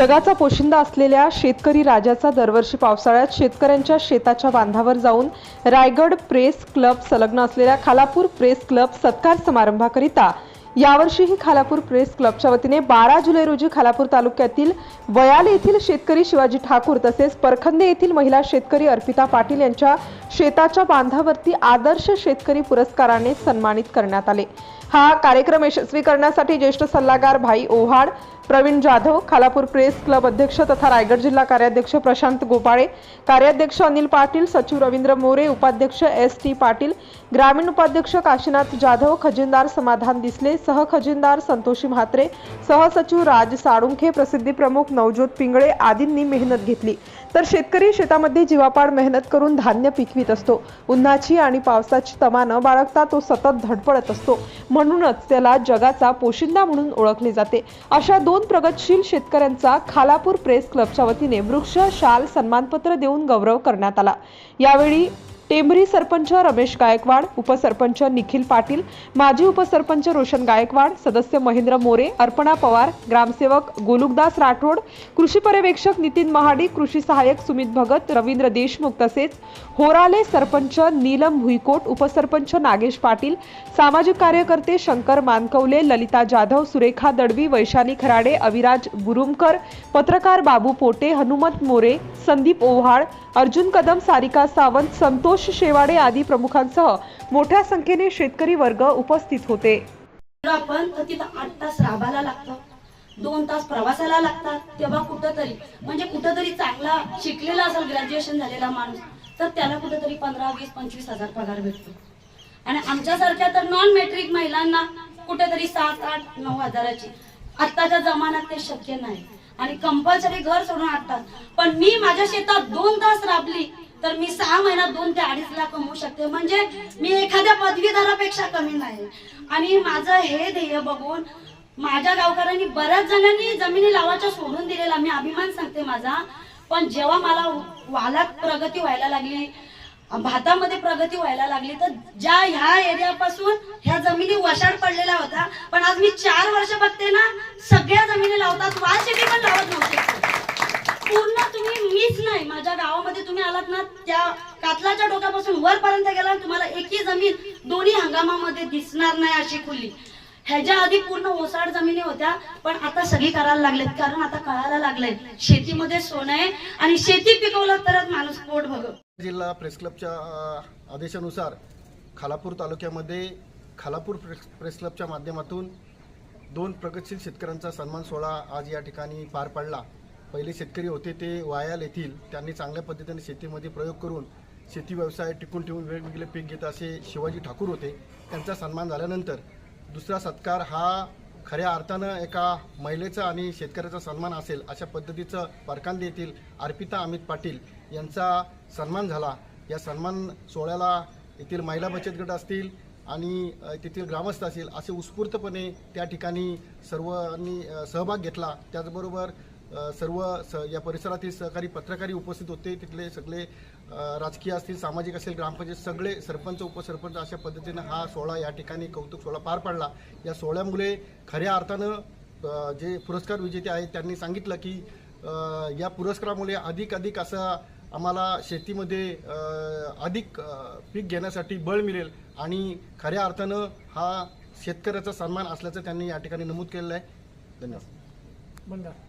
जगाचा पोशिंदा असलेल्या शेतकरी राजाचा दरवर्षी पावसाळ्यात शेतकऱ्यांच्या शेताच्या बांधावर जाऊन रायगड प्रेस क्लब संलग्न असलेल्या खालापूर प्रेस क्लब सत्कार समारंभाकरिता यावर्षीही खालापूर प्रेस क्लबच्या वतीने बारा जुलै रोजी खालापूर तालुक्यातील वयाल येथील शेतकरी शिवाजी ठाकूर तसेच परखंदे येथील महिला शेतकरी अर्पिता पाटील यांच्या शेताच्या बांधावरती आदर्श शेतकरी पुरस्काराने सन्मानित करण्यात आले. हा कार्यक्रम यशस्वी करण्यासाठी ज्येष्ठ सल्लागार भाई ओव्हाड प्रवीण जाधव खालापूर प्रेस क्लब अध्यक्ष तथा रायगड जिल्हा कार्याध्यक्ष प्रशांत गोपाळे कार्याध्यक्ष अनिल पाटील सचिव रवींद्र मोरे उपाध्यक्ष एस टी पाटील ग्रामीण उपाध्यक्ष काशीनाथ जाधव खजिनदार समाधान दिसले सहखजिनदार संतोषी म्हात्रे सहसचिव राज साळुंखे प्रसिद्धी प्रमुख नवज्योत पिंगळे आदींनी मेहनत घेतली. तर शेतकरी शेतामध्ये जीवापाड मेहनत करून धान्य पिकवीत असतो. उन्हाची आणि पावसाची तमा न बाळगता तो सतत धडपडत असतो. म्हणूनच त्याला जगाचा पोशिंदा म्हणून ओळखले जाते. अशा दोन प्रगतशील शेतकऱ्यांचा खालापूर प्रेस क्लबच्या वतीने वृक्ष शाल सन्मानपत्र देऊन गौरव करण्यात आला. यावेळी टेंभरी सरपंच रमेश गायकवाड उपसरपंच निखिल पाटील माजी उपसरपंच रोशन गायकवाड सदस्य महेंद्र मोरे अर्पणा पवार ग्रामसेवक गोलुकदास राठोड कृषी पर्यवेक्षक नितीन महाडी कृषी सहाय्यक सुमित भगत रवींद्र देशमुख तसेच होराले सरपंच नीलम भुईकोट उपसरपंच नागेश पाटील सामाजिक कार्यकर्ते शंकर मानकवले ललिता जाधव सुरेखा दडवी वैशाली खराडे अविराज बुरुमकर पत्रकार बाबू पोटे हनुमत मोरे संदीप ओव्हाळ अर्जुन कदम सारिका सावंत संतोष शेवाडे आदी प्रमुखांसह मोठ्या संख्येने शेतकरी वर्ग उपस्थित होते. आपण तर तिथं आठ तास राबायला लागतात दोन तास प्रवासाला लागतात तेव्हा कुठंतरी म्हणजे कुठंतरी चांगला शिकलेला असेल ग्रॅज्युएशन झालेला माणूस तर त्याला कुठंतरी पंधरा वीस पंचवीस हजार पगार भेटतो. आणि आमच्यासारख्या तर नॉन मेट्रिक महिलांना कुठेतरी सात आठ नऊ हजाराची आत्ताच्या जमान्यात ते शक्य नाही. आणि कंपल्सरी घर सोडून आठ तास पण मी माझ्या शेतात दोन तास राबली तर मी सहा महिन्यात दोन ते अडीच लाख कमवू शकते. म्हणजे मी एखाद्या पदवीधरापेक्षा कमी नाही. आणि माझं हे ध्येय बघून माझ्या गावकऱ्यांनी बऱ्याच जणांनी जमिनी लावायच्या सोडून दिलेला मी अभिमान सांगते माझा. पण जेव्हा मला वालात प्रगती व्हायला लागली भातामध्ये प्रगती व्हायला लागली. तर ज्या ह्या एरियापासून ह्या जमिनी वशाड पडलेल्या होत्या पण आज मी चार वर्ष बघते ना सगळ्या जमिनी लावतात. वाल शेती पण लावत नव्हते. पूर्ण तुम्ही मीच नाही. माझ्या गावामध्ये तुम्ही आलात ना त्या कातलाच्या डोक्यापासून वरपर्यंत गेला तुम्हाला एकही जमीन दोन्ही हंगामामध्ये दिसणार नाही अशी खुली. ह्याच्या आधी पूर्ण ओसाड जमिनी होत्या पण आता सगळी करायला लागलेत. कारण आता कळायला लागलंय शेतीमध्ये सोनं आहे आणि शेती पिकवलं तरच माणूस पोट भग जिल्हा प्रेस क्लबच्या आदेशानुसार खालापूर तालुक्यामध्ये खालापूर प्रेस प्रेस क्लबच्या माध्यमातून दोन प्रगतशील शेतकऱ्यांचा सन्मान सोहळा आज या ठिकाणी पार पडला. पहिले शेतकरी होते ते वायाल येथील. त्यांनी चांगल्या पद्धतीने शेतीमध्ये प्रयोग करून शेती व्यवसाय टिकून ठेवून वेगवेगळे पीक घेत असे शिवाजी ठाकूर होते. त्यांचा सन्मान झाल्यानंतर दुसरा सत्कार हा खऱ्या अर्थानं एका महिलेचा आणि शेतकऱ्याचा सन्मान असेल अशा पद्धतीचं परकांद येथील अर्पिता अमित पाटील यांचा सन्मान झाला. या सन्मान सोहळ्याला येथील महिला बचत गट असतील आणि तेथील ग्रामस्थ असतील असे उत्स्फूर्तपणे त्या ठिकाणी सर्वांनी सहभाग घेतला. त्याचबरोबर सर्व स या परिसरातील सहकारी पत्रकारही उपस्थित होते. तिथले सगळे राजकीय असतील सामाजिक असेल ग्रामपंचायत सगळे सरपंच उपसरपंच अशा पद्धतीनं हा सोहळा या ठिकाणी कौतुक सोहळा पार पडला. या सोहळ्यामुळे खऱ्या अर्थानं जे पुरस्कार विजेते आहेत त्यांनी सांगितलं की या पुरस्कारामुळे अधिक अधिक असं आम्हाला शेतीमध्ये अधिक पीक घेण्यासाठी बळ मिळेल आणि खऱ्या अर्थानं हा शेतकऱ्याचा सन्मान असल्याचं त्यांनी या ठिकाणी नमूद केलेलं आहे. धन्यवाद.